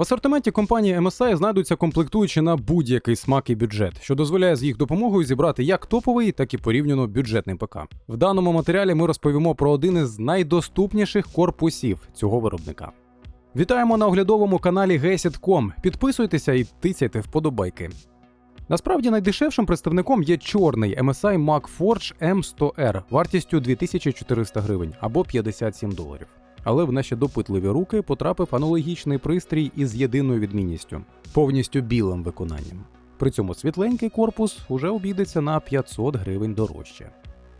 В асортименті компанії MSI знайдуться комплектуючі на будь-який смак і бюджет, що дозволяє з їх допомогою зібрати як топовий, так і порівняно бюджетний ПК. В даному матеріалі ми розповімо про один із найдоступніших корпусів цього виробника. Вітаємо на оглядовому каналі Gesit.com. Підписуйтеся і тицяйте вподобайки. Насправді найдешевшим представником є чорний MSI MagForge M100R вартістю 2400 гривень або 57 доларів. Але в наші допитливі руки потрапив аналогічний пристрій із єдиною відмінністю повністю білим виконанням. При цьому світленький корпус уже обійдеться на 500 гривень дорожче.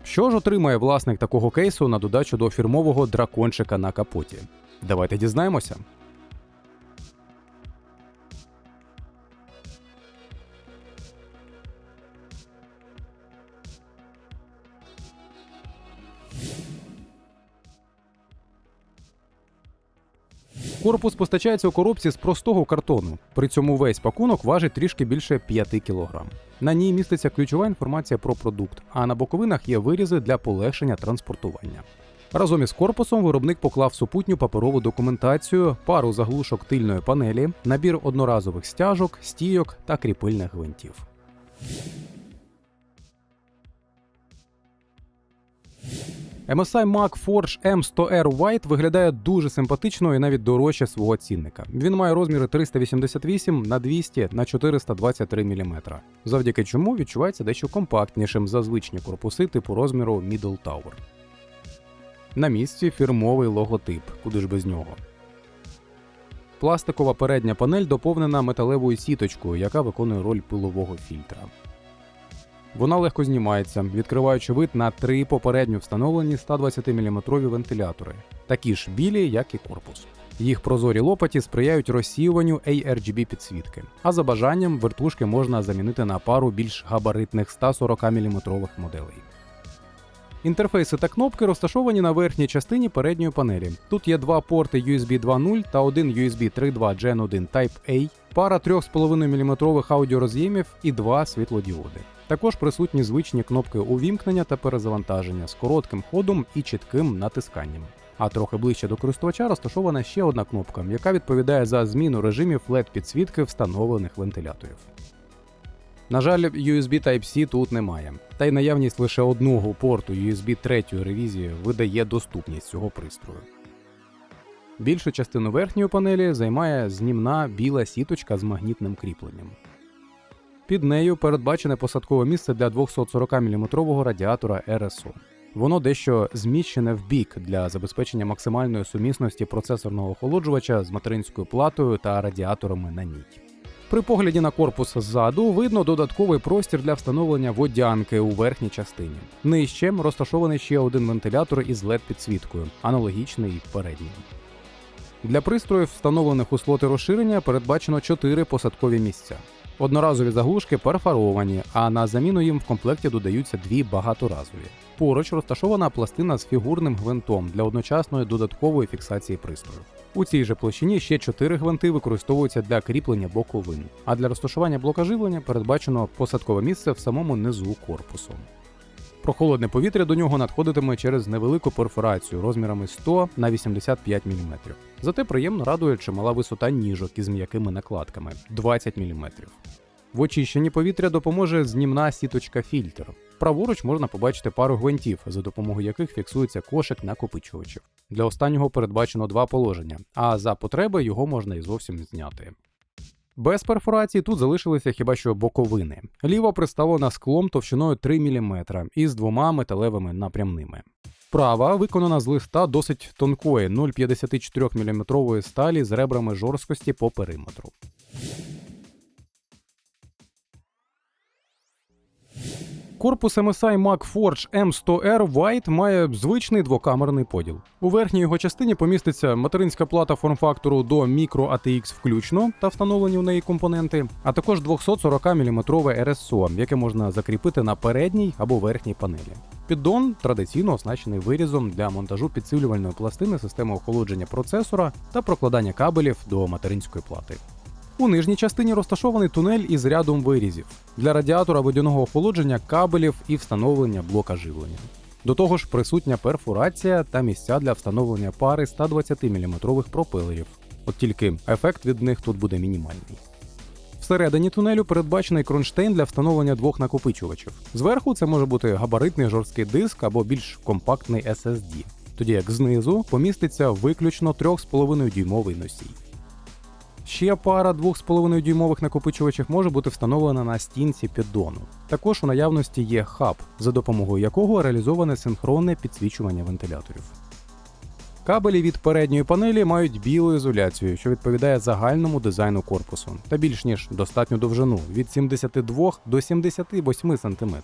Що ж отримає власник такого кейсу на додачу до фірмового дракончика на капоті? Давайте дізнаємося. Корпус постачається у коробці з простого картону. При цьому весь пакунок важить трішки більше 5 кг. На ній міститься ключова інформація про продукт, а на боковинах є вирізи для полегшення транспортування. Разом із корпусом виробник поклав супутню паперову документацію, пару заглушок тильної панелі, набір одноразових стяжок, стійок та кріпильних гвинтів. MSI MagForge M100R White виглядає дуже симпатично і навіть дорожче свого цінника. Він має розміри 388 на 200 на 423 мм, завдяки чому відчувається дещо компактнішим за звичні корпуси типу розміру Middle Tower. На місці фірмовий логотип, куди ж без нього. Пластикова передня панель доповнена металевою сіточкою, яка виконує роль пилового фільтра. Вона легко знімається, відкриваючи вид на три попередньо встановлені 120-мм вентилятори, такі ж білі, як і корпус. Їх прозорі лопаті сприяють розсіюванню ARGB підсвітки, а за бажанням вертушки можна замінити на пару більш габаритних 140-мм моделей. Інтерфейси та кнопки розташовані на верхній частині передньої панелі. Тут є два порти USB 2.0 та один USB 3.2 Gen 1 Type-A, пара 3,5 мм аудіороз'ємів і два світлодіоди. Також присутні звичні кнопки увімкнення та перезавантаження з коротким ходом і чітким натисканням. А трохи ближче до користувача розташована ще одна кнопка, яка відповідає за зміну режимів led підсвітки встановлених вентиляторів. На жаль, USB Type-C тут немає, та й наявність лише одного порту USB 3 ревізії видає доступність цього пристрою. Більшу частину верхньої панелі займає знімна біла сіточка з магнітним кріпленням. Під нею передбачене посадкове місце для 240-мм радіатора RSO. Воно дещо зміщене в бік для забезпечення максимальної сумісності процесорного охолоджувача з материнською платою та радіаторами на ній. При погляді на корпус ззаду видно додатковий простір для встановлення водянки у верхній частині. Нижче розташований ще один вентилятор із led підсвіткою, аналогічний передній. Для пристроїв, встановлених у слоти розширення, передбачено 4 посадкові місця. Одноразові заглушки перфоровані, а на заміну їм в комплекті додаються дві багаторазові. Поруч розташована пластина з фігурним гвинтом для одночасної додаткової фіксації пристрою. У цій же площині ще чотири гвинти використовуються для кріплення боковин, а для розташування блока живлення передбачено посадкове місце в самому низу корпусу. Прохолодне повітря до нього надходитиме через невелику перфорацію розмірами 100 на 85 мм. Зате приємно радує чимала висота ніжок із м'якими накладками 20 мм. В очищенні повітря допоможе знімна сіточка фільтр. Праворуч можна побачити пару гвинтів, за допомогою яких фіксується кошик накопичувачів. Для останнього передбачено два положення, а за потреби його можна і зовсім зняти. Без перфорації тут залишилися хіба що боковини. Ліва представлена склом товщиною 3 мм із двома металевими напрямними. Права виконана з листа досить тонкої 0,54 мм сталі з ребрами жорсткості по периметру. Корпус MSI MagForge M100R White має звичний двокамерний поділ. У верхній його частині поміститься материнська плата форм-фактору до Micro ATX включно та встановлені в неї компоненти, а також 240-мм RSO, яке можна закріпити на передній або верхній панелі. Піддон традиційно оснащений вирізом для монтажу підсилювальної пластини системи охолодження процесора та прокладання кабелів до материнської плати. У нижній частині розташований тунель із рядом вирізів для радіатора водяного охолодження кабелів і встановлення блока живлення. До того ж, присутня перфорація та місця для встановлення пари 120-мм пропелерів. От тільки ефект від них тут буде мінімальний. Всередині тунелю передбачений кронштейн для встановлення двох накопичувачів. Зверху це може бути габаритний жорсткий диск або більш компактний SSD, тоді як знизу поміститься виключно 3,5 дюймовий носій. Ще пара 2,5 дюймових накопичувачів може бути встановлена на стінці піддону. Також у наявності є хаб, за допомогою якого реалізоване синхронне підсвічування вентиляторів. Кабелі від передньої панелі мають білу ізоляцію, що відповідає загальному дизайну корпусу, та більш ніж достатню довжину від 72 до 78 см.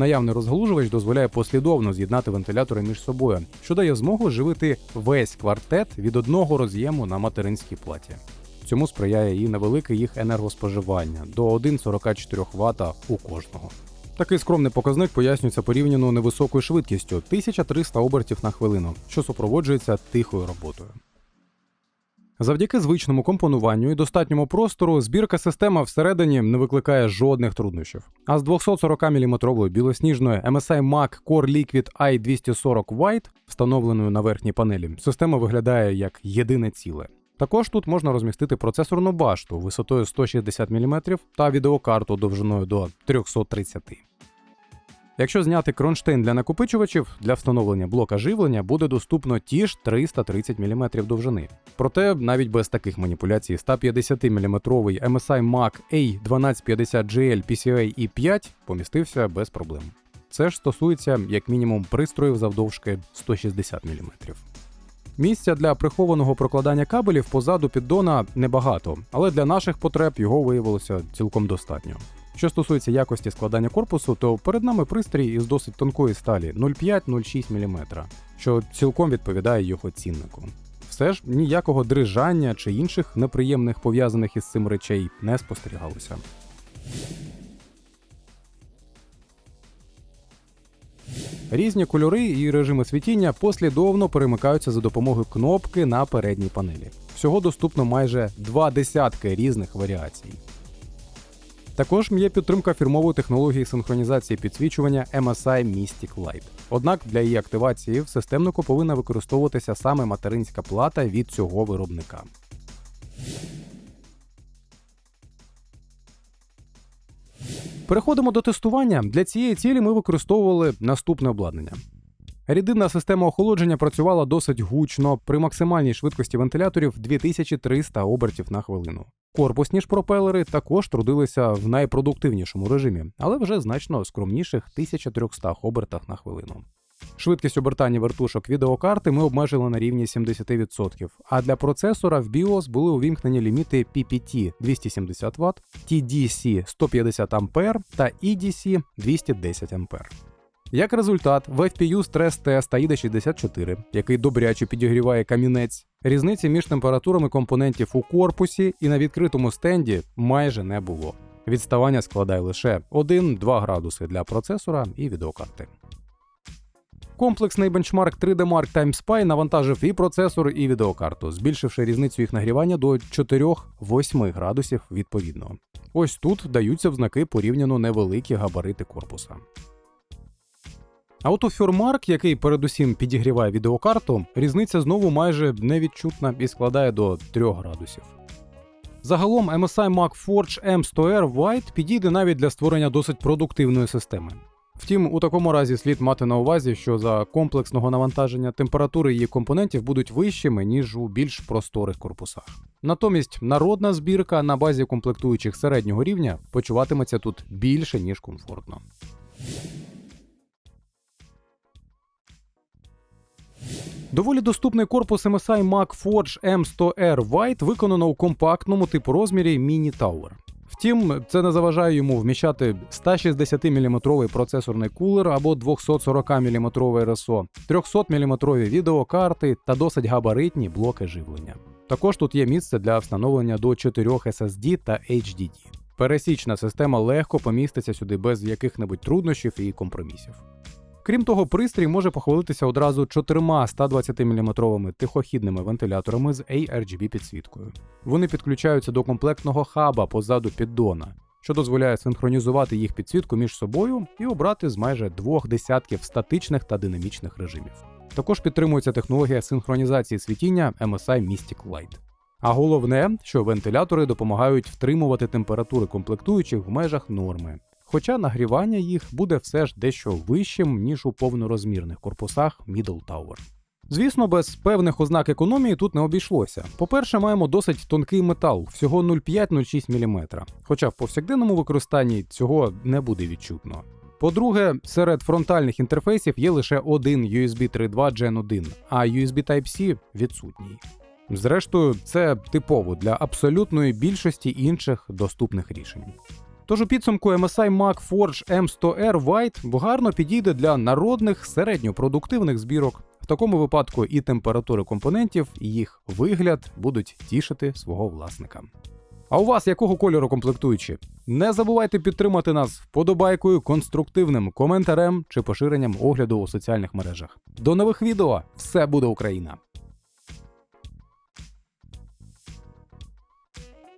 Наявний розгалужувач дозволяє послідовно з'єднати вентилятори між собою, що дає змогу живити весь квартет від одного роз'єму на материнській платі. Цьому сприяє і невелике їх енергоспоживання до 1,44 Вт у кожного. Такий скромний показник пояснюється порівняно невисокою швидкістю 1300 обертів на хвилину, що супроводжується тихою роботою. Завдяки звичному компонуванню і достатньому простору збірка система всередині не викликає жодних труднощів. А з 240 мм білосніжної MSI Mac Core Liquid i240 White, встановленою на верхній панелі, система виглядає як єдине ціле. Також тут можна розмістити процесорну башту висотою 160 мм та відеокарту довжиною до 330 Якщо зняти кронштейн для накопичувачів, для встановлення блока живлення буде доступно ті ж 330 мм довжини. Проте навіть без таких маніпуляцій 150-мм MSI Mac A1250GL PCIe 5 помістився без проблем. Це ж стосується як мінімум пристроїв завдовжки 160 мм. Місця для прихованого прокладання кабелів позаду піддона небагато, але для наших потреб його виявилося цілком достатньо. Що стосується якості складання корпусу, то перед нами пристрій із досить тонкої сталі 0,5-0,6 мм, що цілком відповідає його ціннику. Все ж ніякого дрижання чи інших неприємних пов'язаних із цим речей не спостерігалося. Різні кольори і режими світіння послідовно перемикаються за допомогою кнопки на передній панелі. Всього доступно майже два десятки різних варіацій. Також є підтримка фірмової технології синхронізації підсвічування MSI Mystic Light. Однак для її активації в системнику повинна використовуватися саме материнська плата від цього виробника. Переходимо до тестування. Для цієї цілі ми використовували наступне обладнання. Рідинна система охолодження працювала досить гучно при максимальній швидкості вентиляторів 2300 обертів на хвилину. Корпусні ж пропелери також трудилися в найпродуктивнішому режимі, але вже значно скромніших 1300 обертах на хвилину. Швидкість обертання вертушок відеокарти ми обмежили на рівні 70%, а для процесора в BIOS були увімкнені ліміти PPT 270 Вт, TDC 150 А та EDC 210 А. Як результат, в FPU стрес-тест AIDA 64, який добряче підігріває камінець, різниці між температурами компонентів у корпусі і на відкритому стенді майже не було. Відставання складає лише 1-2 градуси для процесора і відеокарти. Комплексний бенчмарк 3D Mark Time навантажив і процесор, і відеокарту, збільшивши різницю їх нагрівання до 4-8 градусів відповідно. Ось тут даються в знаки порівняно невеликі габарити корпуса. А от у Фюрмарк, який передусім підігріває відеокарту, різниця знову майже невідчутна і складає до 3 градусів. Загалом MSI Mac Forge M100R White підійде навіть для створення досить продуктивної системи. Втім, у такому разі слід мати на увазі, що за комплексного навантаження температури її компонентів будуть вищими, ніж у більш просторих корпусах. Натомість народна збірка на базі комплектуючих середнього рівня почуватиметься тут більше, ніж комфортно. Доволі доступний корпус MSI Mac Forge M100R White виконано у компактному типу розмірі Mini Tower. Втім, це не заважає йому вміщати 160-мм процесорний кулер або 240-мм РСО, 300-мм відеокарти та досить габаритні блоки живлення. Також тут є місце для встановлення до 4 SSD та HDD. Пересічна система легко поміститься сюди без яких-небудь труднощів і компромісів. Крім того, пристрій може похвалитися одразу чотирма 120-мм тихохідними вентиляторами з ARGB підсвіткою. Вони підключаються до комплектного хаба позаду піддона, що дозволяє синхронізувати їх підсвітку між собою і обрати з майже двох десятків статичних та динамічних режимів. Також підтримується технологія синхронізації світіння MSI Mystic Light. А головне, що вентилятори допомагають втримувати температури комплектуючих в межах норми. Хоча нагрівання їх буде все ж дещо вищим, ніж у повнорозмірних корпусах Middle Tower. Звісно, без певних ознак економії тут не обійшлося. По-перше, маємо досить тонкий метал, всього 0,5-0,6 мм, хоча в повсякденному використанні цього не буде відчутно. По-друге, серед фронтальних інтерфейсів є лише один USB 3.2 Gen 1, а USB Type-C відсутній. Зрештою, це типово для абсолютної більшості інших доступних рішень. Тож у підсумку MSI Mac Forge M100R White гарно підійде для народних середньопродуктивних збірок. В такому випадку і температури компонентів, і їх вигляд будуть тішити свого власника. А у вас якого кольору комплектуючі? Не забувайте підтримати нас вподобайкою, конструктивним коментарем чи поширенням огляду у соціальних мережах. До нових відео! Все буде Україна!